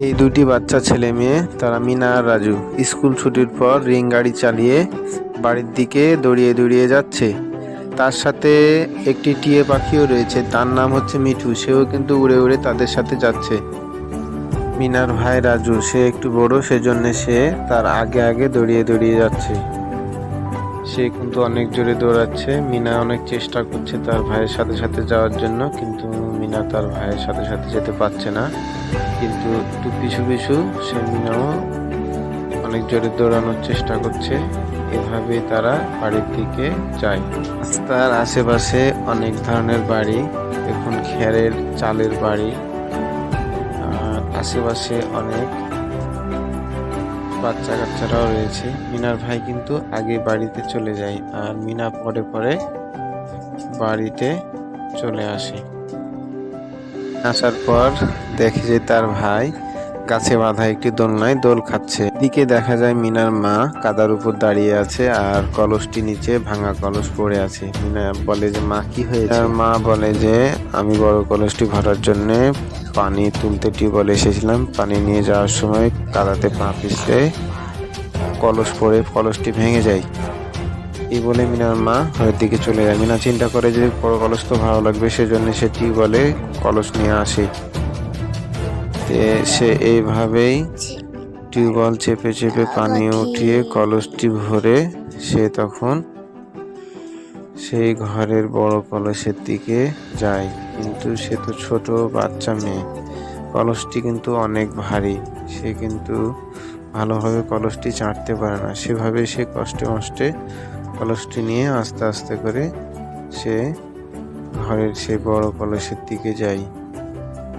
এই দুটি বাচ্চা ছেলে মেয়ে, তারা মিনা আর রাজু, স্কুল ছুটির পর রিং গাড়ি চালিয়ে বাড়ির দিকে দৌড়িয়ে দৌড়িয়ে যাচ্ছে। তার সাথে একটি টিয়ে পাখিও রয়েছে, তার নাম হচ্ছে মিঠু, সেও কিন্তু উড়ে উড়ে তাদের সাথে যাচ্ছে। মিনার ভাই রাজু, সে একটু বড়, সেজন্য সে তার আগে আগে দৌড়িয়ে দৌড়িয়ে যাচ্ছে। সে কিন্তু অনেক জোরে দৌড়াচ্ছে। মিনা অনেক চেষ্টা করছে তার ভাইয়ের সাথে সাথে যাওয়ার জন্য, কিন্তু মিনা তার ভাইয়ের সাথে সাথে যেতে পারছে না। কিন্তু একটু পিছু পিছু সে মিনাও অনেক জোরে দৌড়ানোর চেষ্টা করছে। এভাবে তারা বাড়ির দিকে যায়। রাস্তার আশেপাশে অনেক ধরনের বাড়ি, এখন খেরের চালের বাড়ি, আর আশেপাশে অনেক বাচ্চা কাচ্চারাও রয়েছে। মিনার ভাই কিন্তু আগে বাড়িতে চলে যায় আর মিনা পরে পরে বাড়িতে চলে আসে। আসার পর দেখে যে তার ভাই গাছে বাঁধা একটি দোলনায় দোল খাচ্ছে। দিকে দেখা যায় মিনার মা কাদার উপর দাঁড়িয়ে আছে আর কলসটি নিচে ভাঙা কলস পড়ে আছে। মিনা বলে যে, মা, কি হয়েছে? তার মা বলে যে, আমি বড় কলসটি ভরার জন্য পানি তুলতে টিউবওয়েলে এসেছিলাম। পানি নিয়ে যাওয়ার সময় কাদাতে পা পিছলে কলস পড়ে, কলসটি ভেঙে যায়। এই বলে মিনার মা ঘরের দিকে চলে যায়। মিনা চিন্তা করে যে, বড় কলস তো ভালো লাগবে, সেজন্য সে টিউবওয়েলে কলস নিয়ে আসে। সে এইভাবেই টিউবওয়েল চেপে চেপে পানি উঠিয়ে কলসটি ভরে সে তখন সেই ঘরের বড় কলসের দিকে যায়। কিন্তু সে তো ছোট বাচ্চা মেয়ে। কলসটি কিন্তু অনেক ভারী। সে কিন্তু ভালোভাবে কলসটি চাটতে পারে না। সেভাবে সে কষ্টে মষ্টে কলসটি নিয়ে আস্তে আস্তে করে সে ঘরের সেই বড় কলসের দিকে যায়।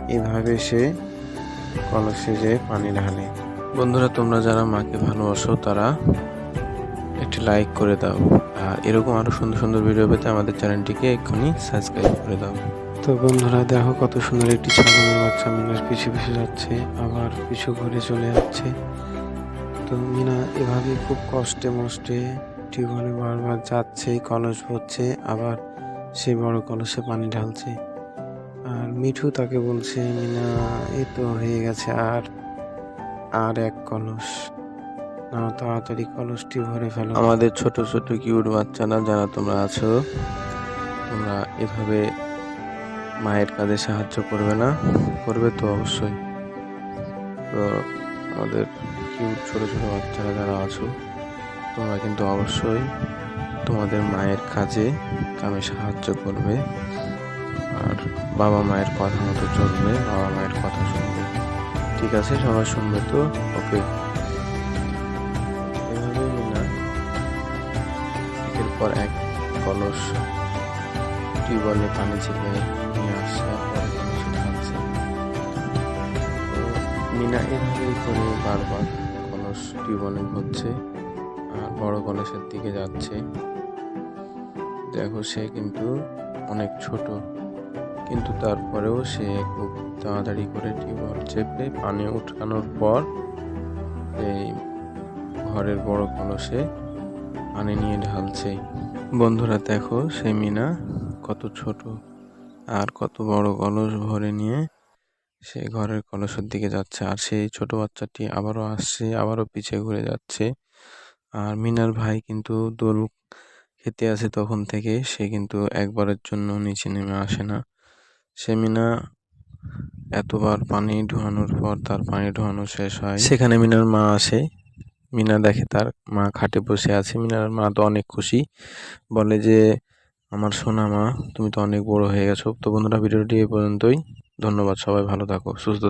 এভাবে সে কলসে যেয়ে পানি ঢালে। বন্ধুরা তোমরা যারা মাকে ভালোবাসো তারা একটি লাইক করে দাও। আর এরকম আরও সুন্দর সুন্দর ভিডিও পেতে আমাদের চ্যানেলটিকে এক্ষুনি সাবস্ক্রাইব করে দাও। তো বন্ধুরা দেখো কত সুন্দর একটি ছাগলের বাচ্চা মিনার পিছু পিছু যাচ্ছে আবার পিছু ঘুরে চলে যাচ্ছে। তো মিনা এভাবে খুব কষ্টে মষ্টে টিউবওয়েলে বারবার যাচ্ছে কলস ভরছে আবার সেই বড় কলসে পানি ঢালছে। আর মিঠু তাকে বলছে, মিনা এই তো হয়ে গেছে আর আর এক কলস। না তাড়াতাড়ি কলসটি ভরে ফেলো। আমাদের ছোট ছোট, কিউট বাচ্চারা যারা তোমরা আছো? তোমরা এভাবে মায়ের কাজে সাহায্য করবে না? করবে তো অবশ্যই। তো আমাদের কিউট ছোট ছোট বাচ্চারা যারা আছো, তোমরা কিন্তু অবশ্যই তোমাদের মায়ের কাজে কামে সাহায্য করবে। আর বাবা মায়ের কথা মতো চলবে, বাবা মায়ের কথা শুনবে। ঠিক আছে, সবাই শুনবে তো? ওকে। এভাবেই মিনা একের এক কলস টিউবওয়েলে পানি চেপে নিয়ে আসছে মিনা এভাবেই করে বারবার কলস টিউবওয়েলে ভরছে আর বড় কলসের দিকে যাচ্ছে। দেখো, সে কিন্তু অনেক ছোট। কিন্তু তারপরেও সে খুব তাড়াতাড়ি করে টিউবওয়েল চেপে পানি উঠানোর পর এই ঘরের বড় কলসে পানি নিয়ে ঢালছে। বন্ধুরা, দেখো সে মিনা কত ছোট আর কত বড় কলস ভরে নিয়ে সে ঘরের কলসের দিকে যাচ্ছে আর সেই ছোট বাচ্চাটি আবারও আসছে, আবারও পিছিয়ে ঘুরে যাচ্ছে। আর মিনার ভাই কিন্তু দোল খেতে আসে তখন থেকে, সে কিন্তু একবারের জন্য নিচে নেমে আসে না। সে মিনা এতবার পানি ঢোয়ানোর পর তার পানি ঢোয়ানো শেষ হয়। সেখানে মিনার মা আসে। মিনা দেখে তার মা খাটে বসে আছে। মিনার মা তো অনেক খুশি। বলে যে, আমার সোনা মা, তুমি তো অনেক বড় হয়ে গেছো। তো বন্ধুরা, ভিডিওটি এই পর্যন্তই। ধন্যবাদ সবাই, ভালো থাকো, সুস্থ।